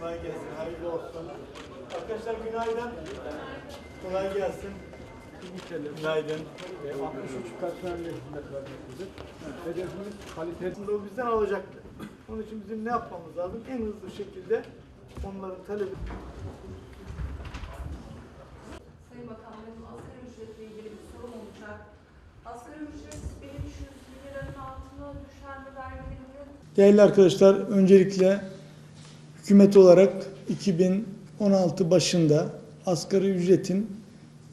Kolay gelsin, hayırlı olsun. Arkadaşlar günaydın. Kolay gelsin. Günaydın. 63 personelle hizmet vermektedir. Hedefimiz kaliteli Aslında o bizden alacaktı. Onun için bizim ne yapmamız lazım? En hızlı şekilde onların talebi Sayın Bakanlarım, asgari ücretle ilgili bir sorum olacak. Asgari ücret 1300 liranın altına düşer mi vergilerini? Değerli arkadaşlar, öncelikle hükümet olarak 2016 başında asgari ücretin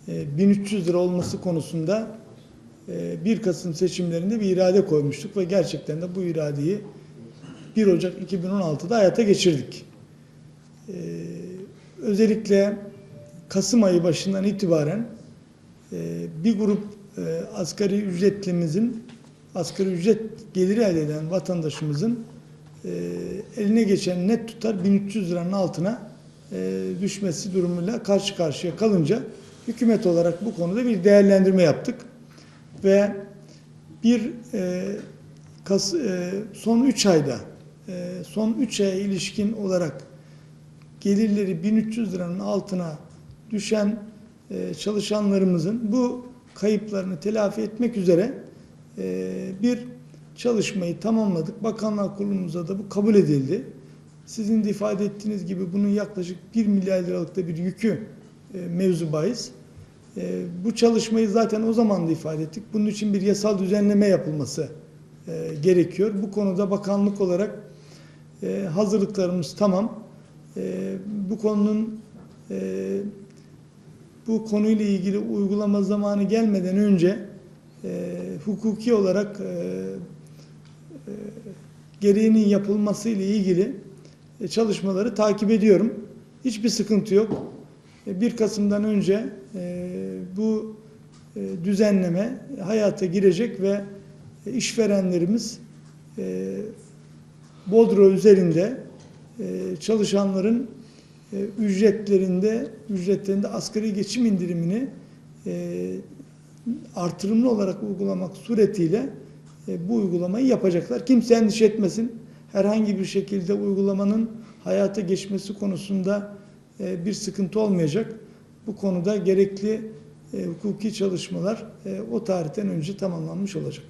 e, 1300 lira olması konusunda e, 1 Kasım seçimlerinde bir irade koymuştuk ve gerçekten de bu iradeyi 1 Ocak 2016'da hayata geçirdik. E, Özellikle Kasım ayı başından itibaren e, bir grup e, asgari ücretlimizin asgari ücret geliri elde eden vatandaşımızın e, eline geçen net tutar 1300 liranın altına e, düşmesi durumuyla karşı karşıya kalınca hükümet olarak bu konuda bir değerlendirme yaptık. Ve bir e, son 3 ayda son 3 aya ilişkin olarak gelirleri 1300 liranın altına düşen çalışanlarımızın bu kayıplarını telafi etmek üzere bir çalışmayı tamamladık. Bakanlar Kurulumuzda da bu kabul edildi. Sizin de ifade ettiğiniz gibi bunun yaklaşık 1 milyar liralıkta bir yükü e, mevzu bahis. E, bu çalışmayı zaten o zaman da ifade ettik. Bunun için bir yasal düzenleme yapılması e, gerekiyor. Bu konuda bakanlık olarak hazırlıklarımız tamam. Bu konunun e, bu konuyla ilgili uygulama zamanı gelmeden önce hukuki olarak e, gereğinin yapılması ile ilgili e, çalışmaları takip ediyorum. Hiçbir sıkıntı yok. E, 1 Kasım'dan önce e, bu e, düzenleme hayata girecek ve e, işverenlerimiz e, Bodro üzerinde e, çalışanların e, ücretlerinde ücretlerinde asgari geçim indirimini e, artırımlı olarak uygulamak suretiyle e, bu uygulamayı yapacaklar. Kimse endişe etmesin. Herhangi bir şekilde uygulamanın hayata geçmesi konusunda e, bir sıkıntı olmayacak. Bu konuda gerekli e, hukuki çalışmalar e, o tarihten önce tamamlanmış olacak.